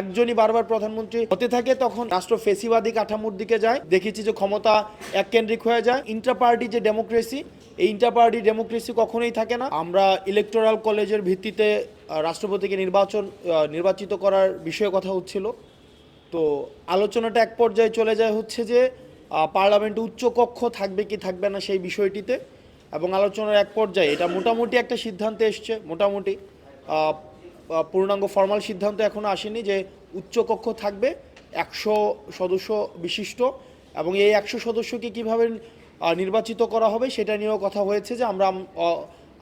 একজনই বারবার প্রধানমন্ত্রী হতে থাকে, তখন রাষ্ট্র ফেসিবাদী কাঠামোর দিকে যায়। দেখেছি যে ক্ষমতা এককেন্দ্রিক হয়ে যায়। ইন্টার পার্টি যে ডেমোক্রেসি, এই ইন্টার পার্টি ডেমোক্রেসি কখনোই থাকে না। আমরা ইলেকটোরাল কলেজের ভিত্তিতে রাষ্ট্রপতিকে নির্বাচন নির্বাচিত করার বিষয়ে কথা হচ্ছিল। তো আলোচনাটা এক পর্যায়ে চলে যায় হচ্ছে যে পার্লামেন্টে উচ্চকক্ষ থাকবে কি থাকবে না সেই বিষয়টিতে। এবং আলোচনার এক পর্যায়ে এটা মোটামুটি একটা সিদ্ধান্তে এসছে, মোটামুটি। পূর্ণাঙ্গ ফর্মাল সিদ্ধান্ত এখনও আসেনি যে উচ্চকক্ষ থাকবে, একশো সদস্য বিশিষ্ট, এবং এই একশো সদস্যকে কীভাবে নির্বাচিত করা হবে সেটা নিয়েও কথা হয়েছে যে আমরা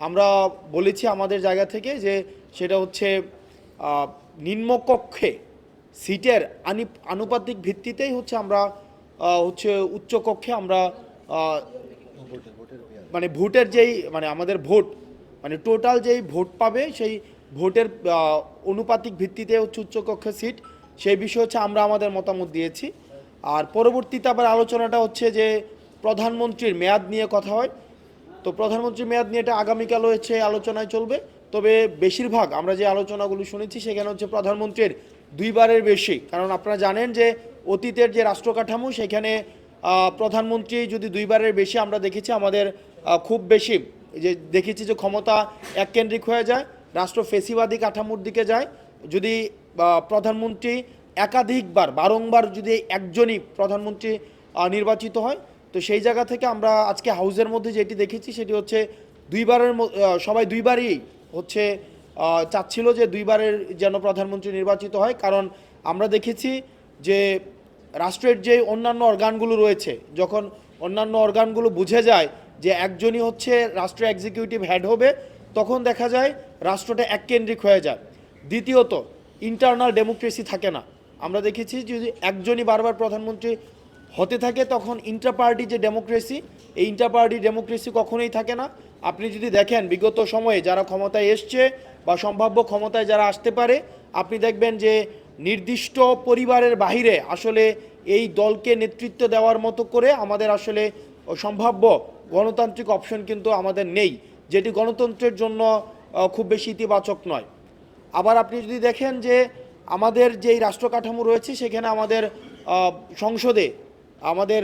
আমরা বলেছি আমাদের জায়গা থেকে যে সেটা হচ্ছে নিম্নকক্ষে সিটের আনি আনুপাতিক ভিত্তিতেই হচ্ছে আমরা হচ্ছে উচ্চকক্ষে আমরা মানে ভোটের যেই মানে আমাদের ভোট মানে টোটাল যেই ভোট পাবে সেই ভোটের অনুপাতিক ভিত্তিতে হচ্ছে উচ্চকক্ষে সিট। সেই বিষয়ে হচ্ছে আমরা আমাদের মতামত দিয়েছি। আর পরবর্তীতে আবার আলোচনাটা হচ্ছে যে প্রধানমন্ত্রীর মেয়াদ নিয়ে কথা হয়। তো প্রধানমন্ত্রীর মেয়াদ নিয়ে এটা আগামীকালও হচ্ছে আলোচনায় চলবে। তবে বেশিরভাগ আমরা যে আলোচনাগুলো শুনেছি, সেখানে হচ্ছে প্রধানমন্ত্রীর দুইবারের বেশি। কারণ আপনারা জানেন যে অতীতের যে রাষ্ট্র কাঠামো সেখানে প্রধানমন্ত্রী যদি দুইবারের বেশি আমরা দেখেছি, আমাদের খুব বেশি যে, দেখেছি যে ক্ষমতা এককেন্দ্রিক হয়ে যায়। রাষ্ট্র ফেসিবাদী কাঠামোর দিকে যায়, যদি প্রধানমন্ত্রী একাধিকবার, বারংবার যদি একজনই প্রধানমন্ত্রী নির্বাচিত হয়, তো সেই জায়গা থেকে আমরা আজকে হাউসের মধ্যে যেটি দেখেছি সেটি হচ্ছে দুইবারের সবাই দুইবারই হচ্ছে চাচ্ছিল যে দুইবারের যেন প্রধানমন্ত্রী নির্বাচিত হয়, কারণ আমরা দেখেছি যে রাষ্ট্রের যে অন্যান্য অর্গানগুলো রয়েছে, যখন অন্যান্য অর্গানগুলো বুঝে যায় যে একজনই হচ্ছে রাষ্ট্র এক্সিকিউটিভ হেড হবে তখন দেখা যায় রাষ্ট্রটা এককেন্দ্রিক হয়ে যায়। দ্বিতীয়ত ইন্টারনাল ডেমোক্রেসি থাকে না। আমরা দেখেছি যদি একজনই বারবার প্রধানমন্ত্রী হতে থাকে, তখন ইন্টার পার্টি যে ডেমোক্রেসি এই ইন্টার পার্টি ডেমোক্রেসি কখনোই থাকে না। আপনি যদি দেখেন বিগত সময়ে যারা ক্ষমতায় এসছে বা সম্ভাব্য ক্ষমতায় যারা আসতে পারে, আপনি দেখবেন যে নির্দিষ্ট পরিবারের বাহিরে আসলে এই দলকে নেতৃত্ব দেওয়ার মতো করে আমাদের আসলে সম্ভাব্য গণতান্ত্রিক অপশন কিন্তু আমাদের নেই। যেটি গণতন্ত্রের জন্য খুব বেশি ইতিবাচক নয়। আবার আপনি যদি দেখেন যে আমাদের যেই রাষ্ট্র কাঠামো রয়েছে, সেখানে আমাদের সংসদে আমাদের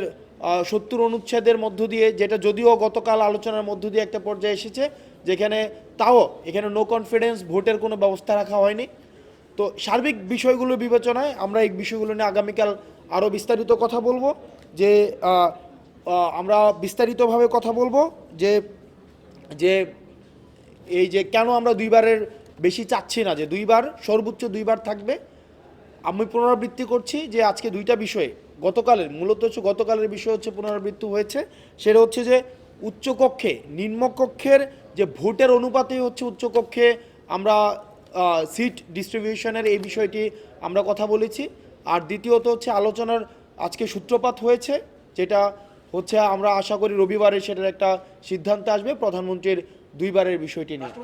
সত্তর অনুচ্ছেদের মধ্য দিয়ে, যেটা যদিও গতকাল আলোচনার মধ্য দিয়ে একটা পর্যায়ে এসেছে, যেখানে তাও, এখানে নো কনফিডেন্স ভোটের কোনো ব্যবস্থা রাখা হয়নি। তো সার্বিক বিষয়গুলো বিবেচনায় আমরা এই বিষয়গুলো নিয়ে আগামীকাল আরও বিস্তারিত কথা বলব। যে আমরা বিস্তারিতভাবে কথা বলব যে যে এই যে কেন আমরা দুইবারের বেশি চাচ্ছি না, যে দুইবার, সর্বোচ্চ দুইবার থাকবে, আমি পুনরাবৃত্তি করছি যে আজকে দুইটা বিষয়ে, গতকালের, মূলত হচ্ছে গতকালের বিষয় হচ্ছে পুনরাবৃত্তি হয়েছে, সেটা হচ্ছে যে উচ্চকক্ষে, নিম্নকক্ষের যে ভোটের অনুপাতে হচ্ছে উচ্চকক্ষে আমরা সিট ডিস্ট্রিবিউশনের এই বিষয়টি আমরা কথা বলেছি, আর দ্বিতীয়ত হচ্ছে আলোচনার আজকে সূত্রপাত হয়েছে, যেটা হচ্ছে আমরা আশা করি রবিবারে সেটার একটা সিদ্ধান্ত আসবে প্রধানমন্ত্রীর দুইবারের বিষয়টি নিয়ে।